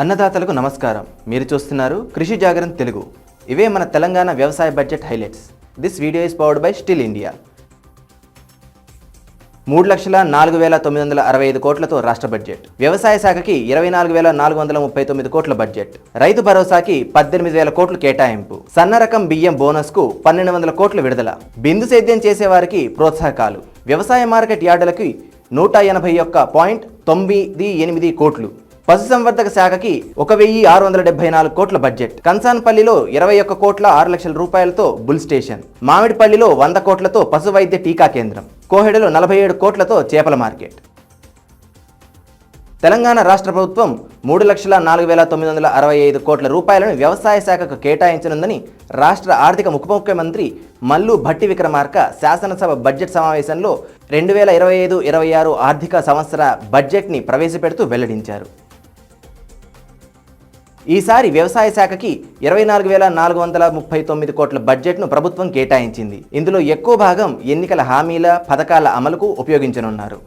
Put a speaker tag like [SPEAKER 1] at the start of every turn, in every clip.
[SPEAKER 1] అన్నదాతలకు నమస్కారం. మీరు చూస్తున్నారు కృషి జాగరణ తెలుగు. ఇవే మన తెలంగాణ వ్యవసాయ budget highlights. This video is powered by still India మూడు లక్షల నాలుగు వేల తొమ్మిది వందల అరవై ఐదు కోట్లతో రాష్ట్ర బడ్జెట్. వ్యవసాయ శాఖకి ఇరవై నాలుగు వేల నాలుగు వందల ముప్పై తొమ్మిది కోట్ల బడ్జెట్. రైతు భరోసాకి పద్దెనిమిది వేల కోట్లు కేటాయింపు. సన్న రకం బియ్యం బోనస్కు పన్నెండు వందల కోట్లు విడుదల. బిందు సేద్యం చేసేవారికి ప్రోత్సాహకాలు. వ్యవసాయ మార్కెట్ యార్డులకి నూట ఎనభై ఒక్క పాయింట్ తొమ్మిది ఎనిమిది కోట్లు. పశుసంవర్ధక శాఖకి ఒక వెయ్యి ఆరు వందల డెబ్బై నాలుగు కోట్ల బడ్జెట్. కన్సాన్పల్లిలో ఇరవై ఒక్క కోట్ల ఆరు లక్షల రూపాయలతో బుల్ స్టేషన్. మామిడిపల్లిలో వంద కోట్లతో పశు వైద్య టీకా కేంద్రం. కోహెడలో నలభై ఏడు కోట్లతో చేపల మార్కెట్. తెలంగాణ రాష్ట్ర ప్రభుత్వం మూడు లక్షల నాలుగు వేల తొమ్మిది వందల అరవై ఐదు కోట్ల రూపాయలను వ్యవసాయ శాఖకు కేటాయించనుందని రాష్ట్ర ఆర్థిక ఉప ముఖ్యమంత్రి మల్లు భట్టి విక్రమార్క శాసనసభ బడ్జెట్ సమావేశంలో రెండు వేల ఇరవై ఐదు ఇరవై ఆరు ఆర్థిక సంవత్సర బడ్జెట్ని ప్రవేశపెడుతూ వెల్లడించారు. ఈసారి వ్యవసాయ శాఖకి ఇరవై నాలుగు వేల నాలుగు వందల ముప్పై తొమ్మిది కోట్ల బడ్జెట్ను ప్రభుత్వం కేటాయించింది. ఇందులో ఎక్కువ భాగం ఎన్నికల హామీల పథకాల అమలుకు ఉపయోగించనున్నారు.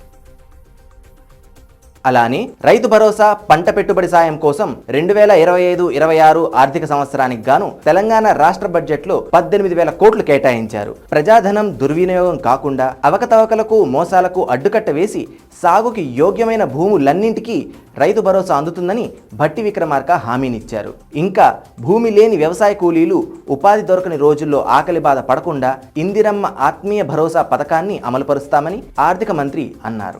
[SPEAKER 1] అలానే రైతు భరోసా పంట పెట్టుబడి సాయం కోసం రెండు వేల ఇరవై ఐదు ఇరవై ఆరు ఆర్థిక సంవత్సరానికి గాను తెలంగాణ రాష్ట్ర బడ్జెట్లో పద్దెనిమిది వేల కోట్లు కేటాయించారు. ప్రజాధనం దుర్వినియోగం కాకుండా అవకతవకలకు మోసాలకు అడ్డుకట్ట వేసి సాగుకి యోగ్యమైన భూములన్నింటికీ రైతు భరోసా అందుతుందని భట్టి విక్రమార్క హామీనిచ్చారు. ఇంకా భూమి లేని వ్యవసాయ కూలీలు ఉపాధి దొరకని రోజుల్లో ఆకలి బాధ పడకుండా ఇందిరమ్మ ఆత్మీయ భరోసా పథకాన్ని అమలుపరుస్తామని ఆర్థిక మంత్రి అన్నారు.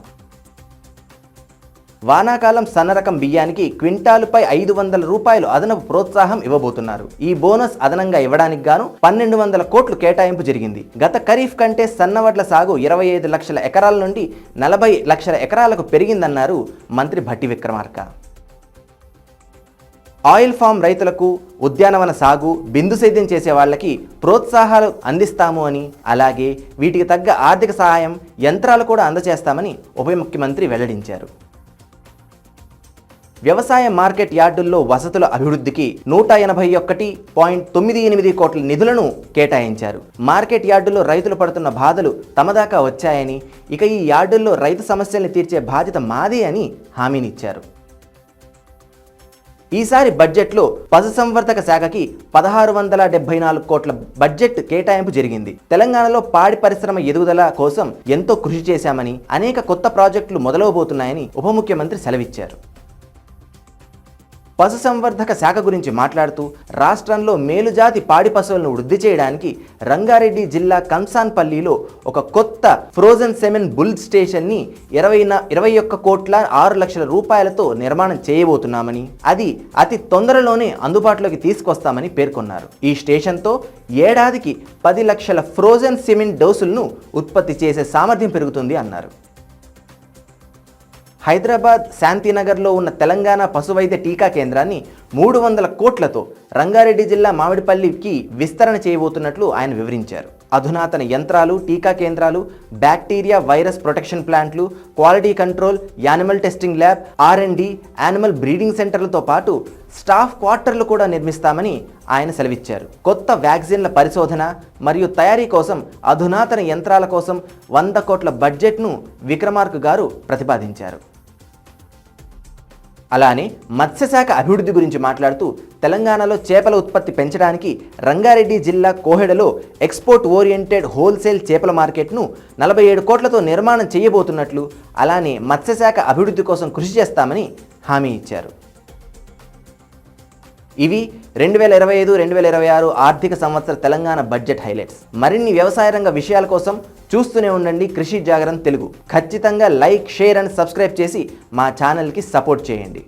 [SPEAKER 1] వానాకాలం సన్నరకం బియ్యానికి క్వింటాలుపై ఐదు వందల రూపాయలు అదనపు ప్రోత్సాహం ఇవ్వబోతున్నారు. ఈ బోనస్ అదనంగా ఇవ్వడానికి గాను పన్నెండు వందల కోట్లు కేటాయింపు జరిగింది. గత ఖరీఫ్ కంటే సన్నవడ్ల సాగు ఇరవై ఐదు లక్షల ఎకరాల నుండి నలభై లక్షల ఎకరాలకు పెరిగిందన్నారు మంత్రి భట్టి విక్రమార్క. ఆయిల్ ఫామ్ రైతులకు ఉద్యానవన సాగు బిందు సేద్యం చేసే వాళ్ళకి ప్రోత్సాహాలు అందిస్తాము అని అలాగే వీటికి తగ్గ ఆర్థిక సహాయం యంత్రాలు కూడా అందజేస్తామని ఉప ముఖ్యమంత్రి వెల్లడించారు. వ్యవసాయ మార్కెట్ యార్డుల్లో వసతుల అభివృద్ధికి నూట ఎనభై ఒకటి పాయింట్ తొమ్మిది ఎనిమిది కోట్ల నిధులను కేటాయించారు. మార్కెట్ యార్డుల్లో రైతులు పడుతున్న బాధలు తమదాకా వచ్చాయని ఇక ఈ యార్డుల్లో రైతు సమస్యల్ని తీర్చే బాధ్యత మాదే అని హామీనిచ్చారు. ఈసారి బడ్జెట్లో పశుసంవర్ధక శాఖకి పదహారు వందల డెబ్బై నాలుగు కోట్ల బడ్జెట్ కేటాయింపు జరిగింది. తెలంగాణలో పాడి పరిశ్రమ ఎదుగుదల కోసం ఎంతో కృషి చేశామని అనేక కొత్త ప్రాజెక్టులు మొదలవబోతున్నాయని ఉప ముఖ్యమంత్రి సెలవిచ్చారు. పశుసంవర్ధక శాఖ గురించి మాట్లాడుతూ రాష్ట్రంలో మేలుజాతి పాడి పశువులను వృద్ధి చేయడానికి రంగారెడ్డి జిల్లా కంసాన్పల్లిలో ఒక కొత్త ఫ్రోజన్ సెమెన్ బుల్ స్టేషన్ని ఇరవై ఇరవై ఒక్క కోట్ల ఆరు లక్షల రూపాయలతో నిర్మాణం చేయబోతున్నామని అది అతి తొందరలోనే అందుబాటులోకి తీసుకొస్తామని పేర్కొన్నారు. ఈ స్టేషన్తో ఏడాదికి పది లక్షల ఫ్రోజన్ సిమెంట్ డోసులను ఉత్పత్తి చేసే సామర్థ్యం పెరుగుతుంది అన్నారు. హైదరాబాద్ శాంతినగర్లో ఉన్న తెలంగాణ పశువైద్య టీకా కేంద్రాన్ని మూడు వందల కోట్లతో రంగారెడ్డి జిల్లా మామిడిపల్లికి విస్తరణ చేయబోతున్నట్లు ఆయన వివరించారు. అధునాతన యంత్రాలు టీకా కేంద్రాలు బ్యాక్టీరియా వైరస్ ప్రొటెక్షన్ ప్లాంట్లు quality control animal testing lab R and D animal breeding సెంటర్లతో పాటు స్టాఫ్ క్వార్టర్లు కూడా నిర్మిస్తామని ఆయన సెలవిచ్చారు. కొత్త వ్యాక్సిన్ల పరిశోధన మరియు తయారీ కోసం అధునాతన యంత్రాల కోసం వంద కోట్ల బడ్జెట్ను విక్రమార్క్ గారు ప్రతిపాదించారు. అలానే మత్స్యశాఖ అభివృద్ధి గురించి మాట్లాడుతూ తెలంగాణలో చేపల ఉత్పత్తి పెంచడానికి రంగారెడ్డి జిల్లా కోహెడలో ఎక్స్పోర్ట్ ఓరియంటెడ్ హోల్సేల్ చేపల మార్కెట్ను నలభై ఏడు కోట్లతో నిర్మాణం చేయబోతున్నట్లు అలానే మత్స్యశాఖ అభివృద్ధి కోసం కృషి చేస్తామని హామీ ఇచ్చారు. ఇవి రెండు వేల ఇరవై ఐదు రెండు వేల ఇరవై ఆరు ఆర్థిక సంవత్సర తెలంగాణ బడ్జెట్ హైలైట్స్. మరిన్ని వ్యవసాయ రంగ విషయాల కోసం చూస్తూనే ఉండండి కృషి జాగరణ తెలుగు. ఖచ్చితంగా లైక్ షేర్ అండ్ సబ్స్క్రైబ్ చేసి మా ఛానల్కి సపోర్ట్ చేయండి.